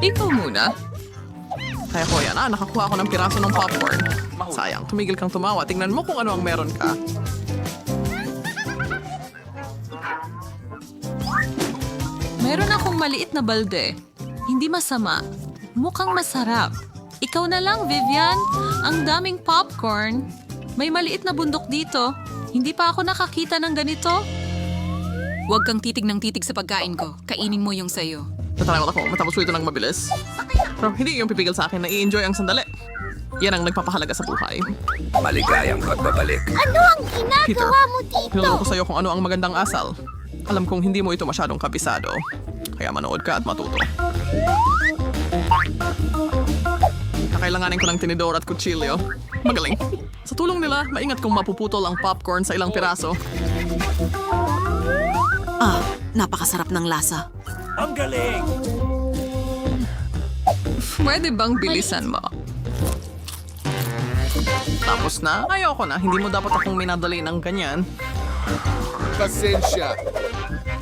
Ikaw muna. Kaya ko yan, ah, nakakuha ako ng piraso ng popcorn. Sayang, tumigil kang tumawa. Tingnan mo kung ano ang meron ka. Meron akong maliit na balde. Hindi masama. Mukhang masarap. Ikaw na lang, Vivian. Ang daming popcorn. May maliit na bundok dito. Hindi pa ako nakakita ng ganito. Huwag kang titig ng titig sa pagkain ko. Kainin mo yung sayo. Natatakot ako matapos ko ito ng mabilis. Pero hindi yung pipigil sa akin na i-enjoy ang sandali. Yan ang nagpapahalaga sa buhay. Maligayang pagbabalik. Ano ang Peter, ginagawa mo dito? tinuro ko sa'yo kung ano ang magandang asal. Alam kong hindi mo ito masyadong kabisado. Kaya manood ka at matuto. Kakailanganin ko ng tinidor at kutsilyo. Magaling. Sa tulong nila, maingat kong mapuputol ang popcorn sa ilang piraso. Ah, napakasarap ng lasa. Ang galing! Pwede bang bilisan mo? Tapos na? Ayoko na. Hindi mo dapat akong minadali ng ganyan. Pasensya.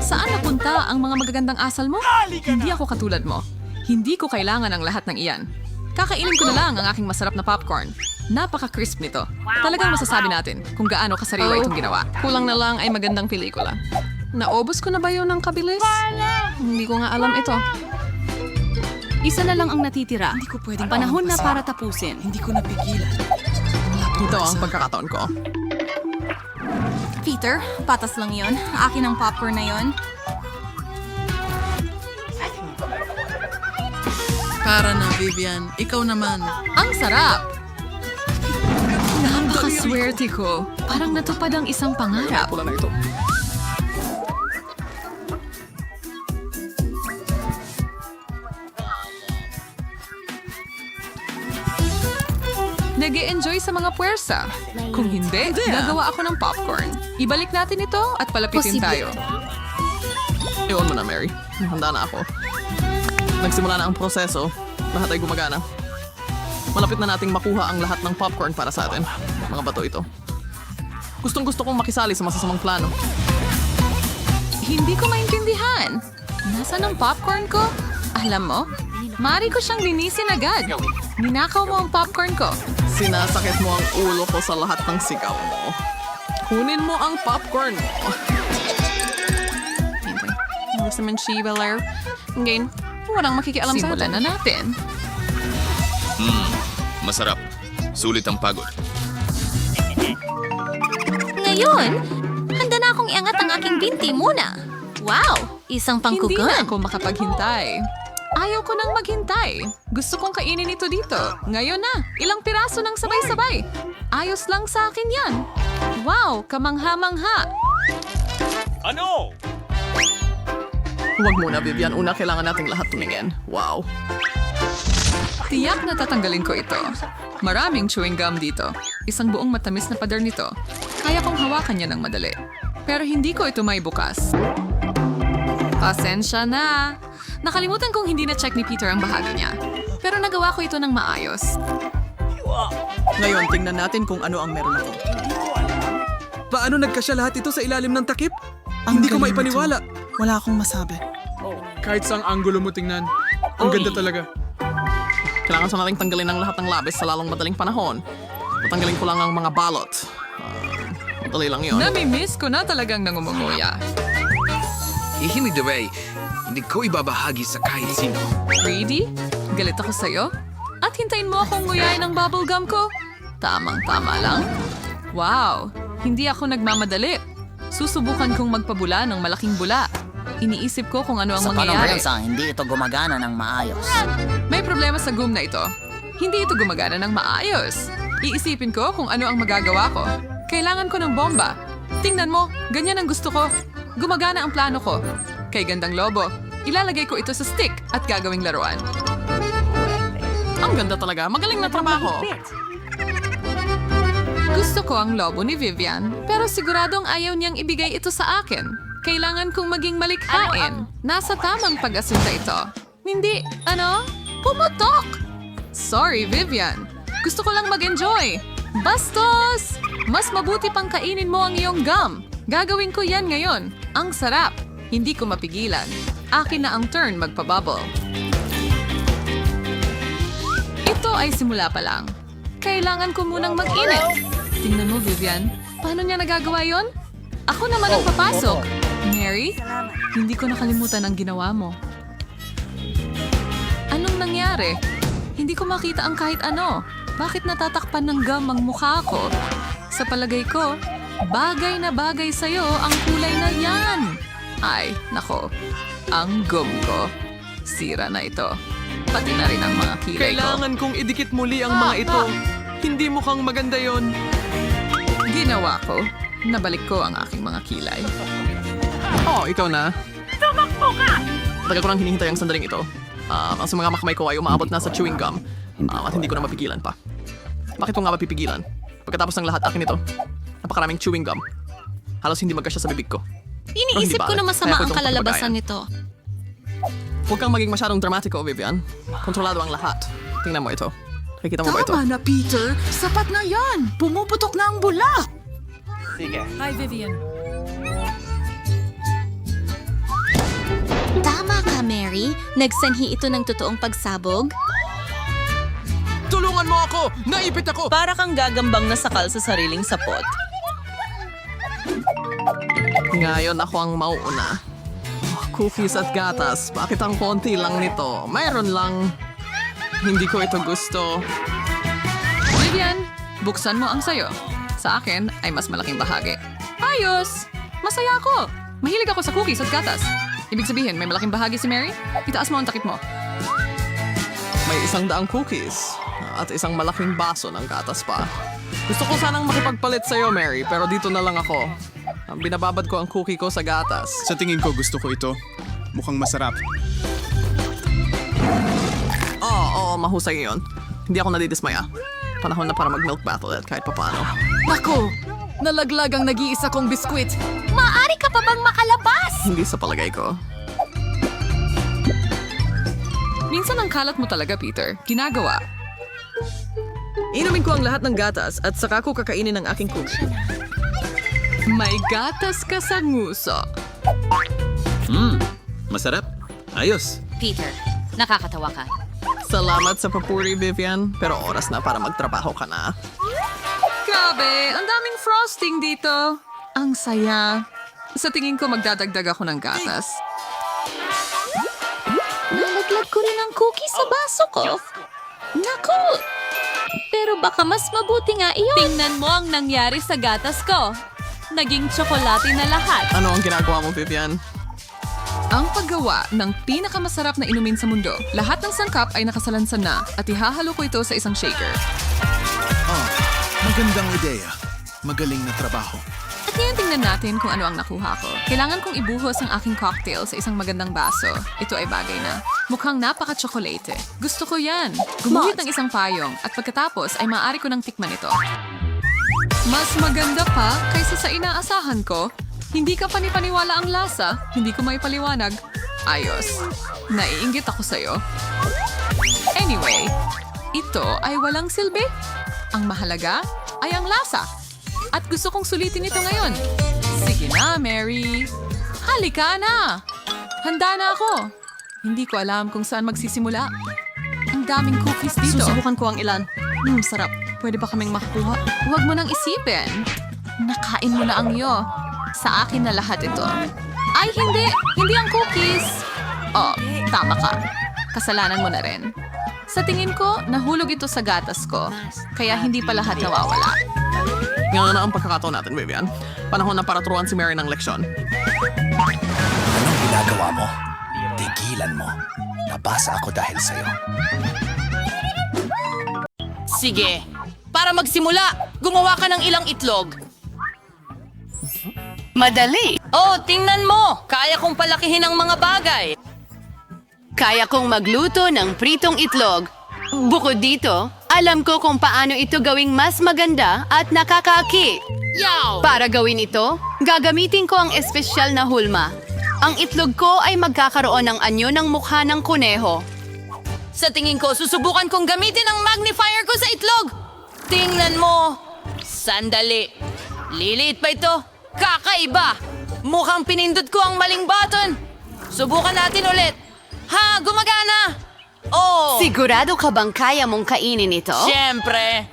Saan napunta ang mga magagandang asal mo? Hindi ako katulad mo. Hindi ko kailangan ang lahat ng iyan. Kakainin ko na lang ang aking masarap na popcorn. Napaka-crisp nito. Talagang masasabi natin kung gaano kasariwa itong ginawa. Kulang na lang ay magandang pelikula. Naobos ko na ba yun ng kabilis? Hindi ko nga alam ito. Isa na lang ang natitira. Hindi ko pwedeng Panahon na para tapusin. Hindi ko napigilan. Ito ang pagkakataon ko. Peter, patas lang yon. Akin ang popcorn na yon. Para na, Vivian. Ikaw naman. Ang sarap! Napakaswerte ko. Parang natupad ang isang pangarap. Pula na ito. Nag enjoy sa mga puwersa. Kung hindi, gagawa ako ng popcorn. Ibalik natin ito at palapitin Posible. tayo. Iwan mo na, Mary. Handa na ako. Nagsimula na ang proseso. Lahat ay gumagana. Malapit na nating makuha ang lahat ng popcorn para sa atin. Mga bato ito. Gustong gusto kong makisali sa masasamang plano. Hindi ko maintindihan. Nasaan ang popcorn ko? Alam mo, mari ko siyang linisin agad. Ninakaw mo ang popcorn ko. Sinasakit mo ang ulo ko sa lahat ng sigaw mo. Kunin mo ang popcorn mo. Hintay. Gusto man si Belair. Ngayon, walang makikialam sa Simulan atin. na natin. Masarap. Sulit ang pagod. Ngayon, handa na akong iangat ang aking binti muna. Wow! Isang Hindi pangkugan. na ako makapaghintay. Ayaw ko nang maghintay. Gusto kong kainin ito dito. Ngayon na, ilang piraso ng sabay-sabay. Ayos lang sa akin yan. Wow, kamangha-mangha. Ano? Huwag muna, Vivian. Una, kailangan nating lahat tumingin. Wow. Tiyak na tatanggalin ko ito. Maraming chewing gum dito. Isang buong matamis na pader nito. Kaya kong hawakan niya ng madali. Pero hindi ko ito may bukas. Pasensya na. Nakalimutan kong hindi na-check ni Peter ang bahagi niya. Pero nagawa ko ito ng maayos. Ngayon, tingnan natin kung ano ang meron ako. Paano nagkasya lahat ito sa ilalim ng takip? Hindi ko maipaniwala. Wala akong masabi. Kahit saang anggulo mo tingnan. Ang ganda talaga. Kailangan sa nating tanggalin ang lahat ng labis sa lalong madaling panahon. Tatanggalin ko lang ang mga balot. Ah, madali lang yun. Nami-miss ko na talagang nangumunguya. Ihimig the way. Hindi ko ibabahagi sa kahit sino. Greedy? Galit ako sa'yo? At hintayin mo akong nguyain ng bubblegum ko? Tamang-tama lang. Wow, hindi ako nagmamadali. Susubukan kong magpabula ng malaking bula. Iniisip ko kung ano ang Sa mangyayari. panorensa, hindi ito gumagana ng maayos. May problema sa gum na ito. Hindi ito gumagana ng maayos. Iisipin ko kung ano ang magagawa ko. Kailangan ko ng bomba. Tingnan mo, ganyan ang gusto ko. Gumagana ang plano ko. Kay Gandang Lobo, ilalagay ko ito sa stick at gagawing laruan. Ang ganda talaga. Magaling na trabaho. Gusto ko ang lobo ni Vivian, pero siguradong ayaw niyang ibigay ito sa akin. Kailangan kong maging malikhain. Nasa tamang pag-asinta ito. Hindi, ano? Pumutok! Sorry, Vivian. Gusto ko lang mag-enjoy. Bastos! Mas mabuti pang kainin mo ang iyong gum. Gagawin ko yan ngayon. Ang sarap. Hindi ko mapigilan. Akin na ang turn magpabubble. Ito ay simula pa lang. Kailangan ko munang mag-init. Tingnan mo, Vivian. Paano niya nagagawa yon? Ako naman ang papasok. Mary, hindi ko nakalimutan ang ginawa mo. Anong nangyari? Hindi ko makita ang kahit ano. Bakit natatakpan ng gum ang mukha ko? Sa palagay ko, bagay na bagay sa'yo ang kulay na yan. Ay, nako. Ang gum ko. Sira na ito. Pati na rin ang mga kilay ko. Kailangan kong idikit muli ang mga ito. Hindi mukhang maganda yon. Ginawa ko. Nabalik ko ang aking mga kilay. Oh, ikaw na. Tumakbo ka! Tagal ko nang hinihintay ang sandaling ito. Um, ang sa mga makamay ko ay umaabot na sa chewing gum. Um, at hindi ko na mapigilan pa. Bakit ko nga mapipigilan? Pagkatapos ng lahat akin ito, napakaraming chewing gum. Halos hindi magkasya sa bibig ko. Iniisip ko na masama ko ang kalalabasan nito. Huwag kang maging masyadong dramatiko, Vivian. Kontrolado ang lahat. Tingnan mo ito. Nakikita mo ba ito? Tama na, Peter. Sapat na yan. Pumuputok na ang bula. Hi, Vivian. Tama ka, Mary. Nagsanhi ito ng totoong pagsabog. Tulungan mo ako! Naipit ako! Para kang gagambang nasakal sa sariling sapot. Ngayon ako ang mauuna. Oh, cookies at gatas. Bakit ang konti lang nito? Mayroon lang. Hindi ko ito gusto. Vivian, buksan mo ang sayo. Sa akin ay mas malaking bahagi. Ayos! Masaya ako! Mahilig ako sa cookies at gatas. Ibig sabihin, may malaking bahagi si Mary? Itaas mo ang takip mo. May isang daang cookies at isang malaking baso ng gatas pa. Gusto ko sanang makipagpalit sa'yo, Mary, pero dito na lang ako. Ang Binababad ko ang cookie ko sa gatas. Sa tingin ko gusto ko ito. Mukhang masarap. Oo, oo, mahusay yun. Hindi ako nadidismaya. Panahon na para mag-milk battle at kahit papano. Nako! Nalaglag ang nag-iisa kong biskwit. Maari ka pa bang makalabas? Hindi sa palagay ko. Minsan ang kalat mo talaga, Peter. Ginagawa. Inumin ko ang lahat ng gatas at saka ko kakainin ang aking cookie. May gatas ka sa nguso. Masarap. Ayos. Peter, nakakatawa ka. Salamat sa papuri, Vivian. Pero oras na para magtrabaho ka na. Grabe, ang daming frosting dito. Ang saya. Sa tingin ko magdadagdag ako ng gatas. Nalaglag ko rin ang cookie sa baso ko. Naku! Pero baka mas mabuti nga iyon. Tingnan mo ang nangyari sa gatas ko. Naging tsokolate na lahat. Ano ang ginagawa mo, Vivian? Ang paggawa ng pinakamasarap na inumin sa mundo. Lahat ng sangkap ay nakasalansan na at ihahalo ko ito sa isang shaker. Magandang ideya. Magaling na trabaho. At ngayon tingnan natin kung ano ang nakuha ko. Kailangan kong ibuhos ang aking cocktail sa isang magandang baso. Ito ay bagay na. Mukhang napaka-tsokolate. Gusto ko yan. Gumuhit ng isang payong at pagkatapos ay maaari ko ng tikman ito. Mas maganda pa kaysa sa inaasahan ko. Hindi ka panipaniwala ang lasa. Hindi ko may paliwanag. Ayos. Naiinggit ako sa'yo. Anyway, ito ay walang silbi. Ang mahalaga ay ang lasa. At gusto kong sulitin ito ngayon. Sige na, Mary. Halika na. Handa na ako. Hindi ko alam kung saan magsisimula. Ang daming cookies dito. Susubukan ko ang ilan. Hmm, sarap. Pwede ba kaming makakuha? Huwag mo nang isipin. Nakain mo na ang iyo. Sa akin na lahat ito. Ay, hindi! Hindi ang cookies! Oh, tama ka. Kasalanan mo na rin. Sa tingin ko, nahulog ito sa gatas ko. Kaya hindi pa lahat nawawala. Ngayon na ang pagkakataon natin, Vivian. Panahon na para turuan si Mary ng leksyon. Anong ginagawa mo? Tigilan mo. Nabasa ako dahil sa'yo. Sige. Para magsimula, gumawa ka ng ilang itlog. Madali. Oh, tingnan mo. Kaya kong palakihin ang mga bagay. Kaya kong magluto ng pritong itlog. Bukod dito, alam ko kung paano ito gawing mas maganda at nakakaaki. Para gawin ito, gagamitin ko ang espesyal na hulma. Ang itlog ko ay magkakaroon ng anyo ng mukha ng kuneho. Sa tingin ko, susubukan kong gamitin ang magnifier ko sa itlog. Tingnan mo. Sandali. Liliit pa ito. Kakaiba. Mukhang pinindot ko ang maling button. Subukan natin ulit. Ha, gumagana. Oh! Sigurado ka bang kaya mong kainin ito? Siyempre,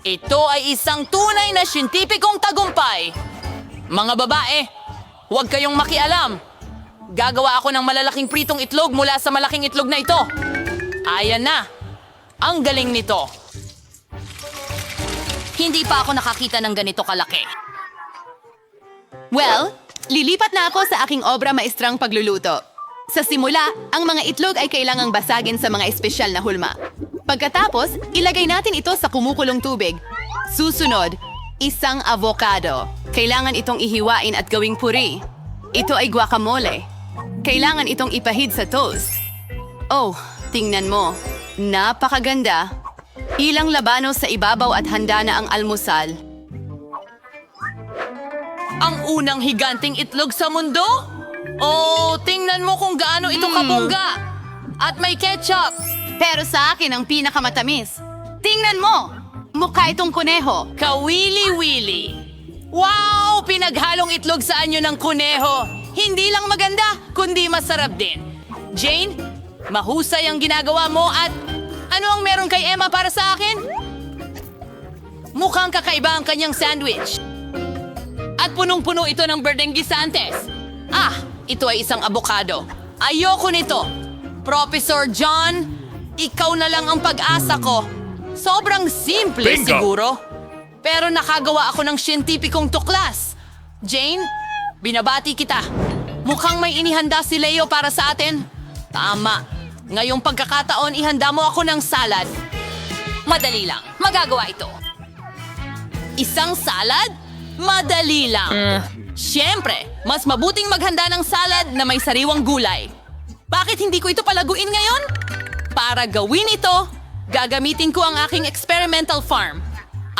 ito ay isang tunay na siyentipikong tagumpay. Mga babae, huwag kayong makialam. Gagawa ako ng malalaking pritong itlog mula sa malaking itlog na ito. Ayan na. Ang galing nito. Hindi pa ako nakakita ng ganito kalaki. Well, lilipat na ako sa aking obra maestrang pagluluto. Sa simula, ang mga itlog ay kailangang basagin sa mga espesyal na hulma. Pagkatapos, ilagay natin ito sa kumukulong tubig. Susunod, isang avocado. Kailangan itong ihiwain at gawing puri. Ito ay guacamole. Kailangan itong ipahid sa toast. Oh, tingnan mo. Napakaganda. Ilang labano sa ibabaw at handa na ang almusal. Ang unang higanting itlog sa mundo? Oh, tingnan mo kung gaano ito kabongga. At may ketchup. Pero sa akin ang pinakamatamis. Tingnan mo! Mukha itong kuneho. Kawili-wili. Wow! Pinaghalong itlog sa anyo ng kuneho. Hindi lang maganda, kundi masarap din. Jane, mahusay ang ginagawa mo at ano ang meron kay Emma para sa akin? Mukhang kakaiba ang kanyang sandwich. At punong-puno ito ng berdeng gisantes. Ah, ito ay isang abokado. Ayoko nito. Professor John, ikaw na lang ang pag-asa ko. Sobrang simple siguro. Pero nakagawa ako ng siyentipikong tuklas. Jane, binabati kita. Mukhang may inihanda si Leo para sa atin. Tama. Ngayong pagkakataon, ihanda mo ako ng salad. Madali lang. Magagawa ito. Isang salad? Madali lang. Siyempre, mas mabuting maghanda ng salad na may sariwang gulay. Bakit hindi ko ito palaguin ngayon? Para gawin ito, gagamitin ko ang aking experimental farm.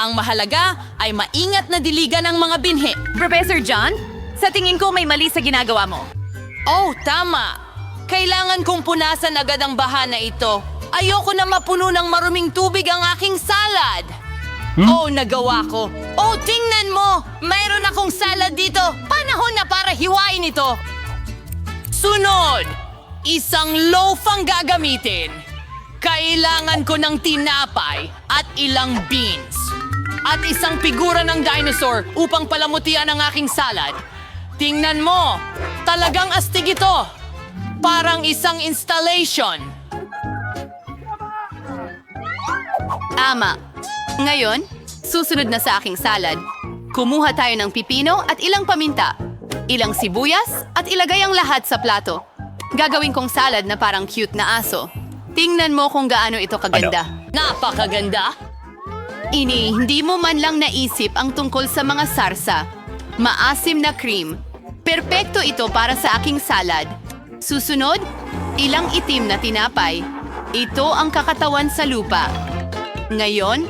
Ang mahalaga ay maingat na diligan ng mga binhi. Professor John, sa tingin ko may mali sa ginagawa mo. Oh, tama. Kailangan kong punasan agad ang baha na ito. Ayoko na mapuno ng maruming tubig ang aking salad. Oh, nagawa ko. Oh, tingnan mo! Mayroon akong salad dito. Panahon na para hiwain ito. Sunod! Isang loaf ang gagamitin. Kailangan ko ng tinapay at ilang beans. At isang figura ng dinosaur upang palamutian ang aking salad. Tingnan mo! Talagang astig ito! Parang isang installation. Ama. Ngayon, susunod na sa aking salad. Kumuha tayo ng pipino at ilang paminta. Ilang sibuyas at ilagay ang lahat sa plato. Gagawin kong salad na parang cute na aso. Tingnan mo kung gaano ito kaganda. Napakaganda! Ini, hindi mo man lang naisip ang tungkol sa mga sarsa. Maasim na cream. Perpekto ito para sa aking salad. Susunod, ilang itim na tinapay. Ito ang kakatawan sa lupa. Ngayon,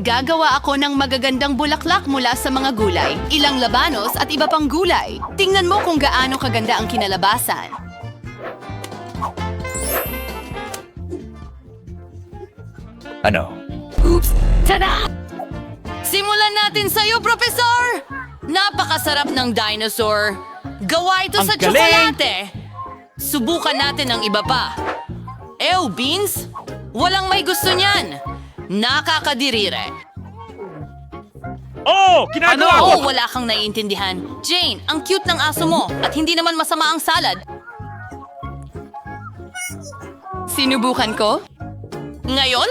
gagawa ako ng magagandang bulaklak mula sa mga gulay. Ilang labanos at iba pang gulay. Tingnan mo kung gaano kaganda ang kinalabasan. Ano? Simulan natin sa'yo, Professor! Napakasarap ng dinosaur. Gawa ito sa tsokolate. Subukan natin ang iba pa. Ew, Beans! Walang may gusto niyan. Nakakadirire. Oh! Ginagawa Ano? Oh, wala kang naiintindihan. Jane, ang cute ng aso mo at hindi naman masama ang salad. Sinubukan ko? Ngayon,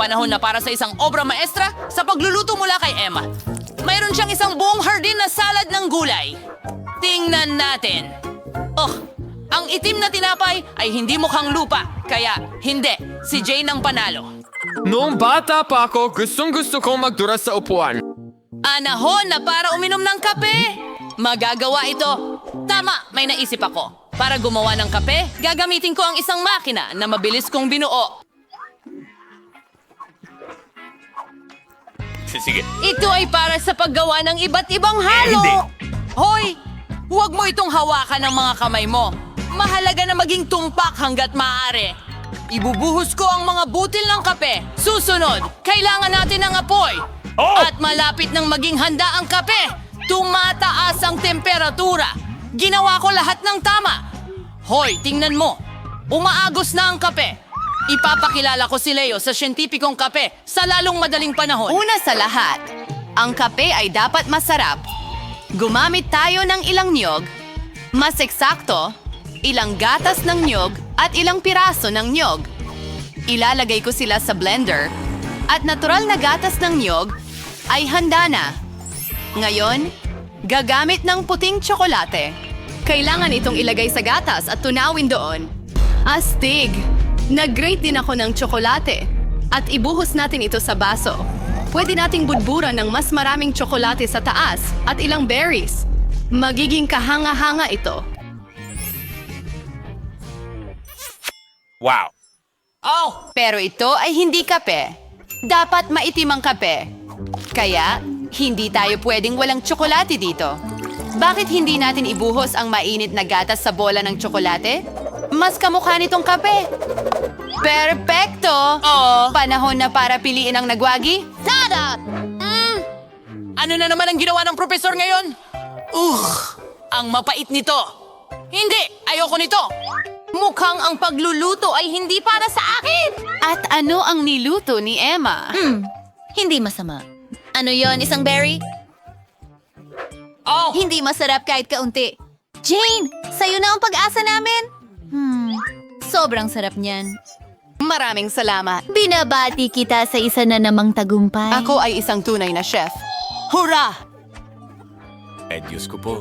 panahon na para sa isang obra maestra sa pagluluto mula kay Emma. Mayroon siyang isang buong hardin na salad ng gulay. Tingnan natin. Oh, ang itim na tinapay ay hindi mukhang lupa, kaya hindi, si Jane ang panalo. Noong bata pa ako, gustong gusto kong magdura sa upuan. Anahon na para uminom ng kape. Magagawa ito. Tama, may naisip ako. Para gumawa ng kape, gagamitin ko ang isang makina na mabilis kong binuo. Sige. Ito ay para sa paggawa ng iba't ibang halo. Hoy, huwag mo itong hawakan ng mga kamay mo. Mahalaga na maging tumpak hanggat maaari. Ibubuhos ko ang mga butil ng kape. Susunod, kailangan natin ng apoy. At malapit nang maging handa ang kape, tumataas ang temperatura. Ginawa ko lahat ng tama. Hoy, tingnan mo. Umaagos na ang kape. Ipapakilala ko si Leo sa siyentipikong kape sa lalong madaling panahon. Una sa lahat, ang kape ay dapat masarap. Gumamit tayo ng ilang niyog, mas eksakto, ilang gatas ng niyog at ilang piraso ng niyog. Ilalagay ko sila sa blender at natural na gatas ng niyog ay handa na. Ngayon, gagamit ng puting tsokolate. Kailangan itong ilagay sa gatas at tunawin doon. Astig! Nag-grate din ako ng tsokolate at ibuhos natin ito sa baso. Pwede nating budburan ng mas maraming tsokolate sa taas at ilang berries. Magiging kahanga-hanga ito. Wow! Oh! Pero ito ay hindi kape. Dapat maitim ang kape. Kaya, hindi tayo pwedeng walang tsokolate dito. Bakit hindi natin ibuhos ang mainit na gatas sa bola ng tsokolate? Mas kamukha nitong kape. Perpekto! Oo. Panahon na para piliin ang nagwagi? Tada! Ano na naman ang ginawa ng profesor ngayon? Ugh! Ang mapait nito! Hindi! Ayoko nito! Mukhang ang pagluluto ay hindi para sa akin! At ano ang niluto ni Emma? Hmm, hindi masama. Ano yon isang berry? Oh! Hindi masarap kahit kaunti. Jane, sa'yo na ang pag-asa namin. Hmm, sobrang sarap niyan. Maraming salamat. Binabati kita sa isa na namang tagumpay. Ako ay isang tunay na chef. Hurra! Eh, Diyos ko po.